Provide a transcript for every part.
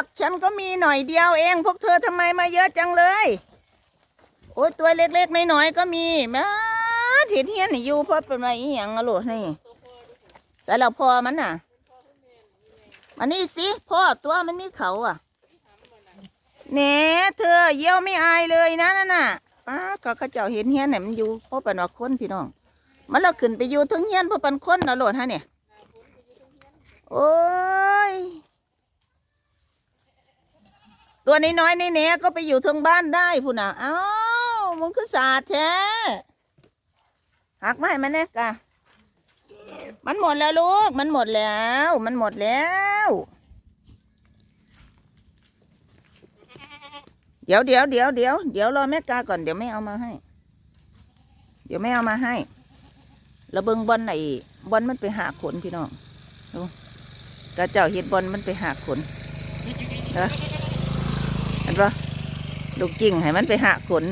ผักฉันก็มีหน่อยเดียวเอง พวกเธอทำไมมาเยอะจังเลย โอ้ยตัวเล็กๆน้อยๆก็มีมาเห็นเฮียนี่อยู่เพราะเป็นไรอีหยังอะลูกนี่ใส่แล้วพอมันน่ะมันนี่สิพ่อตัวมันมีเขาอะแหน่เธอเยี่ยวไม่อายเลยนะนั่นน่ะป้าก็เขาเจ้าเห็นเฮียนเนี่ยมันอยู่เพราะเป็นว่าคนพี่น้อง มันเราขึ้นไปอยู่ถึงเฮียนเพราะเป็นคนเนาะโหลดฮะเนี่ยโอ้ย ตัวน้อยๆนี่เนี่ยก็ไปอยู่ทิงบ้านได้พุ่นน่ะเอ้ามึงคือสาดแท้หักไม่มันเนี่ยกะมันหมดแล้วลูก มันหมดแล้ว มันหมดแล้ว เดี๋ยวเดี๋ยวเดี๋ยวเดี๋ยวเดี๋ยวรอแม่กาก่อนเดี๋ยวไม่เอามาให้ เดี๋ยวไม่เอามาให้ระเบิงบอลไหนบอลมันไปหาขนพี่น้องดูกระเจ้าเห็ดบอลมันไปหาขนเด้อ ปะลูกกิ่งให้มันไปหาขน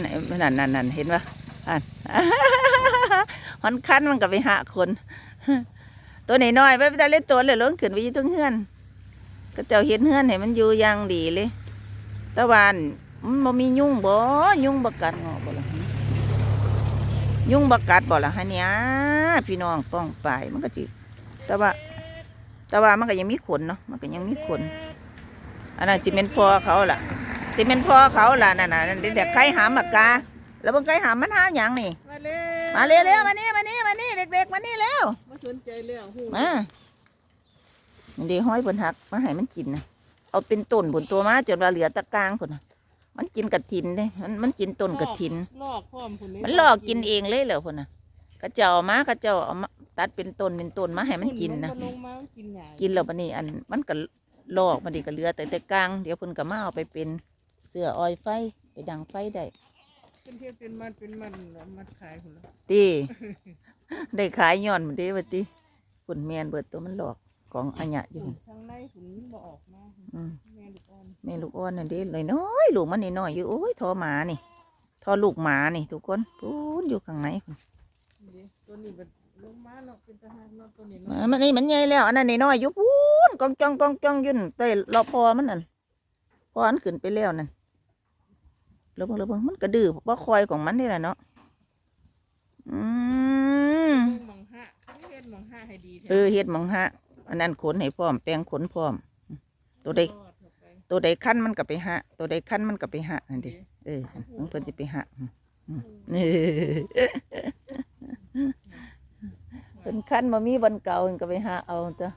นั่นนั่นนั่นเห็นปะอ่านมันคันมันก็ไปหาขนตัวไหนน้อยๆไปแต่เล่นตัวเลยล้นขึ้นไปยี่ทุ่งเฮือน ก็เจ้าเห็นเฮือนให้มันอยู่ย่างดีเลยตะวันมันบ่มียุ่งบ่ยุ่งบักัดงอบ่ละยุ่งบักัดบ่ละฮะเนี่ยพี่น้องป้องไปมันก็จิแต่ว่าแต่ว่ามันก็ยังมีขนเนาะมันก็ยังมีขนอันนั้นจิเมนพอเขาล่ะ จิเมนพอเขาล่ะนั่นน่ะนั่นเด็กๆใครหามปากกา แล้วบางใครหามมันหาอย่างนี่ มาเร็วมาเร็วๆมานี่มานี่มานี่เด็กๆมานี่เร็วมาสนใจเรื่องหูมานี่เดีห้อยบนหักมาให้มันกินนะเอาเป็นต้นบนตัวมาจนว่าเหลือตะกร้างคนน่ะมันกินกระถินเด้มันมันกินต้นกระถินลอกพร้อมคนนี้มันหลอกกินเองเลยเหรอคนน่ะกระเจ้าเอามา กระเจ้าเอามาตัดเป็นต้นเป็นต้นมาให้มันกินนะลงมามันกินหญ้ากินแล้วบัดนี้อันมันก็ลอกมันดีก็เหลือแต่แต่กลางเดี๋ยวเพิ่นก็มาเอาไปเป็น เสื้อออยไฟไปดังไฟได้เป็นเทียบเป็นมันเป็นมันแล้วมัดขายคนละตีได้ขายย้อนมันเด้ว่าติฝุ่นแมนเบิดตัวมันหลอกของอัญญะอยู่นั่นทางในขุนบ่ออกมาอืมแม่ลูกอ่อนแม่ลูกอ้อนนั่นเด้เลยน้อยลูกมันน้อยๆอยู่โอ้ยทอหมานี่ทอลูกหมานี่ ทุกคนพูนอยู่ข้างในพุ่นนี่ตัวนี้มันลงมาเนาะเป็นทหารเนาะตัวนี้มาเนาะมันนี่มันใหญ่แล้วอันนั้นน้อยๆอยู่พูนกองจองกองจองอยุ่นเต้รอพอมันนั่นพออันขึ้นไปแล้วนั่น แล้วเบิ่งแล้วเบิ่งมันกระดื้อเพราะคอยของมันนี่แหละเนาะอืมเบิ่งหมองหะเขาเฮ็ดหมองหะให้ดีแท้เออเฮ็ดหมองฮะอันนั้นขนให้พร้อมแปลงขนพร้อม ตัวใดทอดเข้าไปตัวใดขั้นมันก็ไปหะตัวใดขั้นมันก็ไปหะนั่นดิเออมันเพิ่นสิไปหะอืมอืมเออเพิ่นขั้นบ่มีบนเก่าเพิ่นก็ไปหะเอาตัว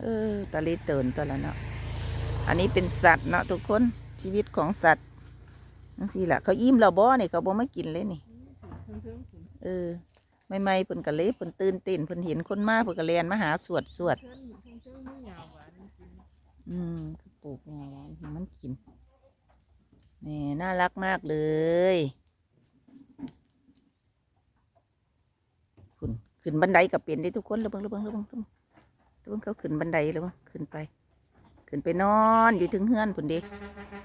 เออตะลิเตินตัวละเนาะอันนี้เป็นสัตว์เนาะทุกคนชีวิตของสัตว์ นั่นสิล่ะเขาอิ่มแล้วบ่เนี่ยเขาบ่มากินเลยนี่เพิ่งเพิ่งขุนเออใหม่ๆเพิ่นก็เลยเพิ่นตื่นเต้นเพิ่นเห็นคนมาเพิ่นก็เรียนมาหาสวดสวดอืมคือปลูกงาหวานมันกินนี่น่ารักมากเลยคุณขึ้นบันไดกับเป็นได้ทุกคนระเบิงระเบิงระเบิงระเบิงระเบิงเขาขึ้นบันไดแล้วมั้งขึ้นไป ขึ้นไปนอนอยู่ถึงเฮือนพุ่นด็กมา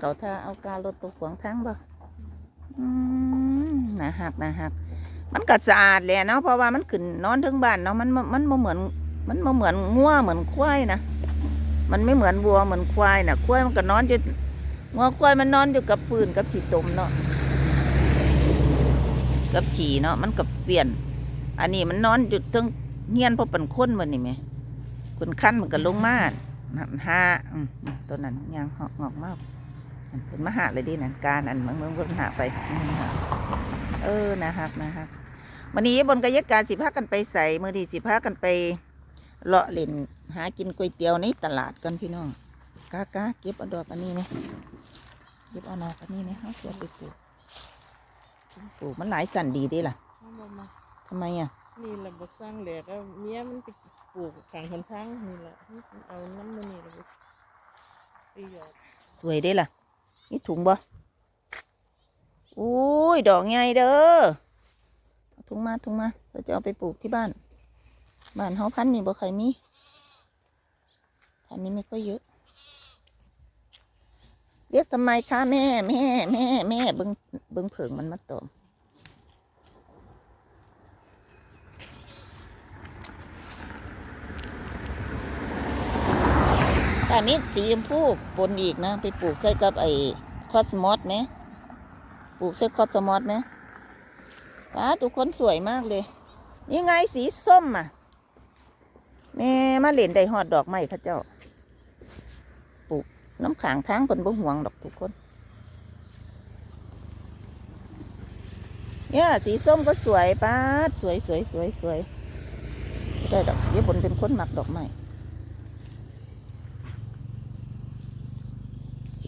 เขาท่าเอาการรถตกขวางทางบ่อืมน่าหักหนาหักมันก็สะอาดแหละเนาะเพราะว่ามันขึ้นนอนถึงบ้านเนาะมันมันมันบ่เหมือน มันบ่เหมือนงัวเหมือนควายนะมันไม่เหมือนวัวเหมือนควายนะควายมันก็นอนอยู่งัวควายมันนอนอยู่กับปืนกับฉีตมเนาะกับขี่เนาะมันก็เปลี่ยน อันนี้มันนอนอยู่ทั้งเงียนเพราะเป็นคนมันนี่ไหมคนขั้นมันก็ลงมาหันหาตัวนั้นยางหอกงอกมาก เป็นมาหาเลยดินั่นการอันเมืองเมืองเมืองหาไปอืมเออนะฮักนะฮักวันนี้บนกายการสิพากันไปใส่มือดีสิพากันไปเลาะเล่นหากินก๋วยเตี๋ยวในตลาดกันพี่น้องกากาเก็บเอาดอกอันนี้เนี่ยเก็บเอาดอกอันนี้เนี่ยเขาเสียไปปลูกปลูกมันหลายสันดีเด้ล่ะเอามามาทำไมอะนี่ระบบสร้างแหลกแล้วเมียมันไปปลูกข้างคนทางนี่แหละเอาน้ำมันนี่ระบบไปหยอดสวยเด้ล่ะ นี่ถุงบ่อุ้ยดอกใหญ่เด้อถุงมาถุงมาเราจะเอาไปปลูกที่บ้าน บ้านเฮาพันนี่บ่ใครมีพันนี้ไม่ค่อยเยอะ เรียกทำไมคะแม่แม่แม่แม่เบิงเบิงเผิงมันมาตอมามีสีชมพูปนอีกนะ ไปปลูกใส่กับไอ้คอสมอสไหมปลูกใส่คอสมอสไหมว้าทุกคนสวยมากเลย นี่ไงสีส้มอะแม่มาเล่นได้หอดดอกไม้ข้าเจ้า ปลูกน้ำขางทางเพิ่นบ่ห่วงดอกทุกคน เนี่ยสีส้มก็สวยป้าสวยสวยสวยสวยได้ดอกยี่บนเป็นคนหมักดอกไม้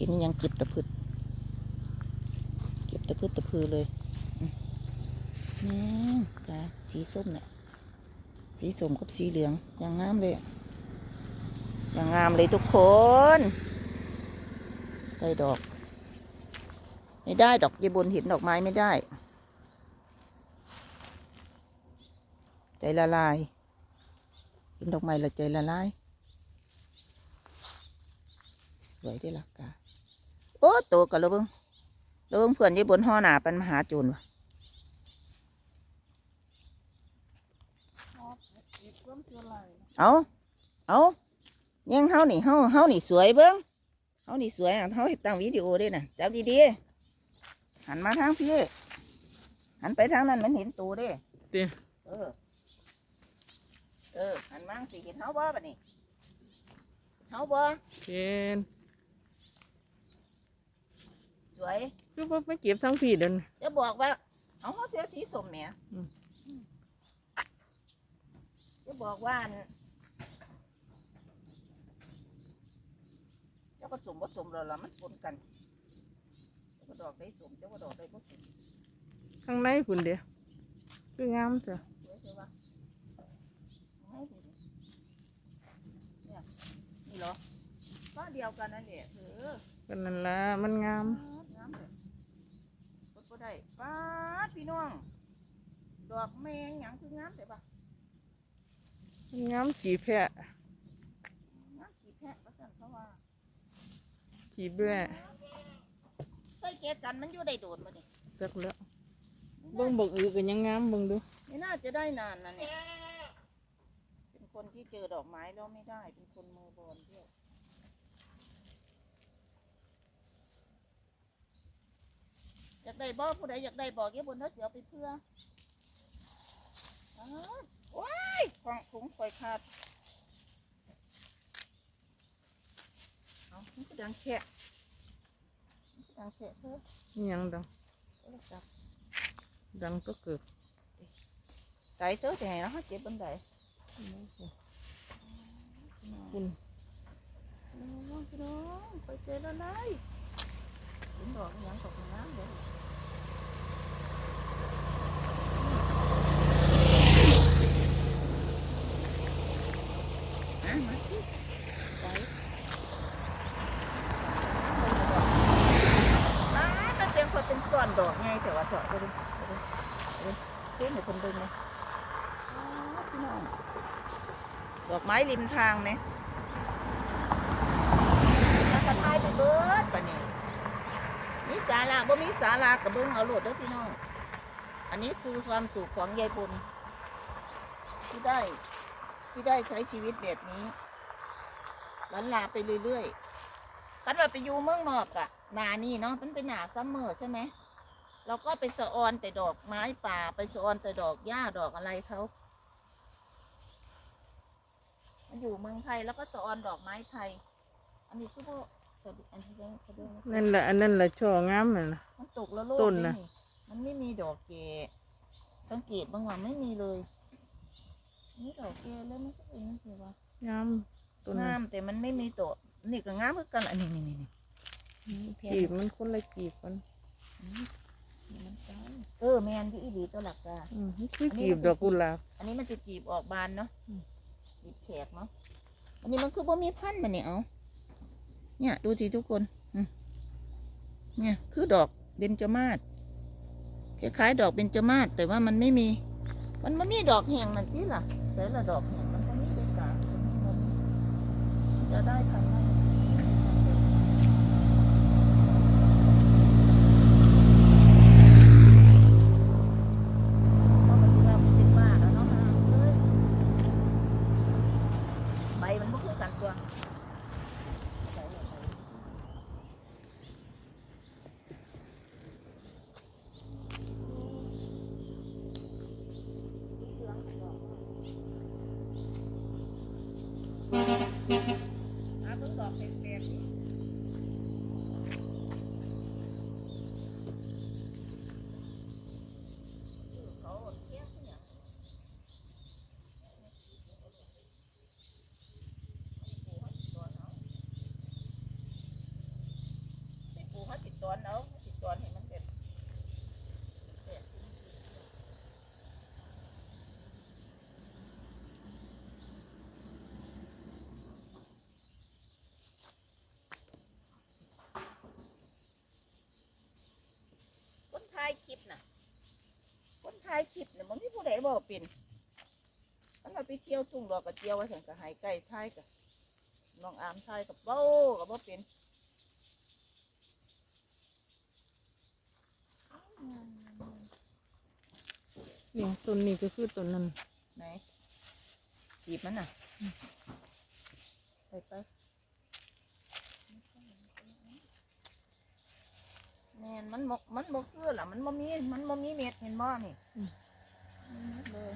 ทีนี้ยังเก็บตะพืชเก็บตะพืชตะพือเลยอืมนี่จ้าสีส้มเนี่ย สีส้มกับสีเหลืองอย่างงามเลยอย่างงามเลยทุกคนได้ดอก ไม่ได้ดอกยีบนเห็นดอกไม้ไม่ได้ ใจละลายเห็นดอกไม้ละใจละลาย สวยได้อลักกา โอ้โตกันแล้วเบิ้งแล้วเบิ้งเพื่อนยี่บนห่อหนาเป็นมหาโจรวะอีกเพิ่มเท่าไหร่เอาเอายังเฮานี่เฮาเฮานี่สวยเบิ้งเฮานี่สวยอะเฮาเฮ็ดตั้งวิดีโอด้วยนะจับดีๆหันมาทางพี่หันไปทางนั้นมันเห็นตัวเด้เตี้ยเออ เออหันมาสิเห็นเฮาบ่บัดนี้เฮาบ่เกนส วยคือว่าไม่เก็บทั้งพี่เดินจะบอกว่า เอาเฮาเสียสีสมแหมอืมจะบอกว่าอันเจ้าก็สมบ่สมแล้วล่ะมันปนกันเจ้าก็ดอกได้สมเจ้าก็ดอกได้บ่สมข้างในคุณเดียวคืองามจ้ะสวยใช่ปะเอาให้ดูดิเนี่ยนี่เหรอฟ้าเดียวกันนั่นแหละเธอกันนั่นละมันงามน้ำเลยกดบ่ ได้ป้าดพี่น้อง ดอกแมงหยังคืองามแต่ปะมันงามขี่แพะงามขีแพะก็สั่นเขาว่าขี่แบะใส่แกกันมันอยู่ได้โดดมาดิจักแล้วเบิ่งบอกอือกันยังงามเบิ่งดูไม่น่าจะได้นานนะเนี่ย เป็นคนที่เจอดอกไม้แล้วไม่ได้ เป็นคนมือบอลเที่ยว อยากได้บ่ผู้ใดอยากได้บอกเก็บบนเท้าเสือไปเพื่ออ้าวว้ายของถุงคอยขาดเอามันก็ดังแฉะมันก็ดังแฉะเพิ่มนี่ยังดังโทรศัพท์ดังก็เกิดไก่เต้อจะให้เราเจ็บบันไดคุณน้องพี่น้องไปเจอแล้วไยถึงดอกอิหยังตกน้ำเลยอ่ มันเป็นคนเป็นส่วนดอกไงแต่ว่าเถอะไปดูไปดูไปดูเส้นให้คนเดินเลยพี่น้องดอกไม้ริมทางไหมแล้วก็ทายไปเบิดปะนี่มีสาระบ่มีสาระกับเบิ้องเอาโหลดเด้อพี่น้อง อันนี้คือความสุขของยายบุญที่ได้ ที่ได้ใช้ชีวิตแบบนี้หลันลาไปเรื่อยๆคันว่าไปอยู่เมืองนอกอะหนานี่เนาะมันเป็นหนาซัมเมอร์ใช่ไหมเราก็ไปสะออนแต่ดอกไม้ป่าไปสะออนแต่ดอกหญ้าดอกอะไรเขามาอยู่เมืองไทยแล้วก็สะออนดอกไม้ไทย อันนี้คือพวกอันนี้เรื่องเขาเรื่องนั่นแหละอันนั้นแหละช่องามนั่นล่ะมันตกแล้วโลกต้นน่ะไม่มีมันไม่มีดอกเกศสังเกตบางวันไม่มีเลย นี่ดอกเกศแล้วมันก็เป็นสิวะงามต้นงานั้นมแต่มันไม่มีตัวนี่ก็งามเหมือนกันอันนี้นี่นี่นี่แพงกีบมันคนละกีบกันมันใช่เออแมนที่อีดีตัวหลักกาอืมคือกีบดอกกุหลาบอันนี้มันจะจีบออกบานเนาะอืมจีบแฉกเนาะอันนี้มันคือบ่มีพันธุ์มันเนี่ยเอาเนี่ย ดูสิทุกคนอืมเนี่ย คือดอกเบญจมาศคล้ายๆดอกเบญจมาศแต่ว่ามันไม่มี มันไม่มีดอกแห้งนั่นที่ล่ะ ใส่ละดอกเห็นมันก็มีเป็นกามันจะได้พันธุ์ไหมเพราะมันสิว่ามันเป็นบ้าแล้วเนาะเอ้ยใบมันก็คือกันตัว แปลกๆนี่เขาเที่ยงที่หยังปูเขาสิตอนเอาปูเขา สิตอนเอาสิตอนให้มันเป็นคนถ่ายคลิปน่ะคนถ่ายคลิปน่ะมันมีผู้ใดบอกเป็นมันเราไปเที่ยวทุ่งดอกกระเจียวไว้ถึงกับหายใกล้ถ่ายกับน้องอามถ่ายกับเบ้ากับบ่เป็น เนี่ยต้นนี้ก็คือต้นนั้นไหนจีบมันน่ะไปไปแม่นมันบมันบกคือล่ะมันบ่มีมันบ่มีเม็ดเห็นบ่นี่มีเม็ดเลย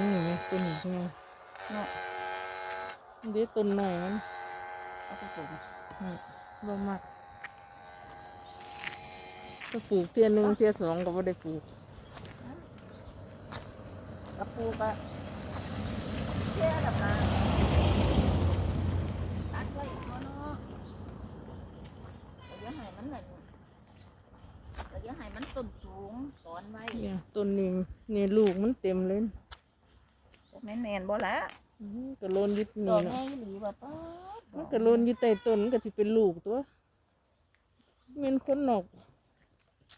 เบิ่งต้นมันนี่ไงต้นนี้ไงเนาะเดี๋ยวต้นหน่อยมันเอาไปปลูกนี่บ่มักก็ปลูกเทียหนึ่งเทียสองก็บ่ได้ปลูกกระปูกอะเที่ยแบบนั้นตัดไว้อีกบ่เนาะเราจะให้มันนั่นเราจะให้มันต้นสูงสอนไว้เนี่ยต้นนี้เนี่ยลูกมันเต็มเลย แม่นแม่นๆบ่ละอื้อก็โลนอยึดดนี่อกเนาะแง่อีหลีบ่ป๊าดมันก็โลนอยู่ใต้ต้นมันก็สิเป็นลูกตัวแม่นคนนอก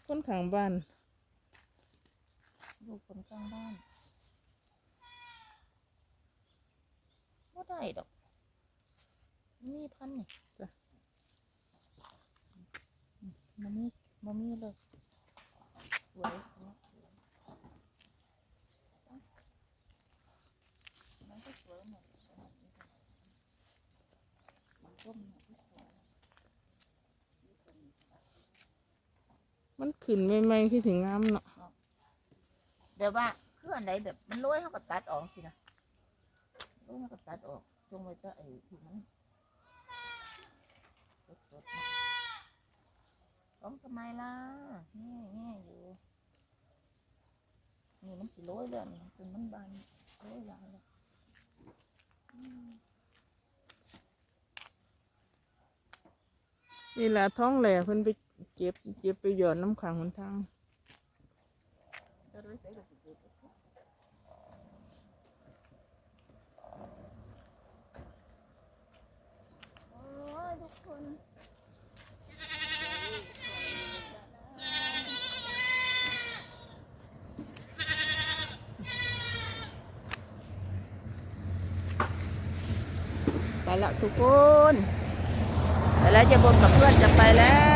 คนข้างบ้านลูกคนข้างบ้านบ่ได้ดอกมีพันธุ์นี่จ้ะมันมีมันมีเลยสวยเนาะมันก็สวยหมดมันก็มีที่สวย มันขึ้นใหม่คือสิงามเนาะเดี๋ยวว่าคืออันไหนแบบมันโรยเขาก็ตัดออกสินะโรยเขาก็ตัดออกจงไว้จะไอ้ที่มันสดๆต้องทำไมล่ะแง่แง่อยู่นี่มันสิโรยแล้วนี่จนมันบานรยหลายแล้วนี่แหละท้องแหล่เพิ่นไป เก็บเก็บไปหย่อนน้ำขังหนทางไว้ก่อนโอ้ยทุกคนไปละทุกคน ไปแล้วจะบนกับเพื่อนจะไปแล้ว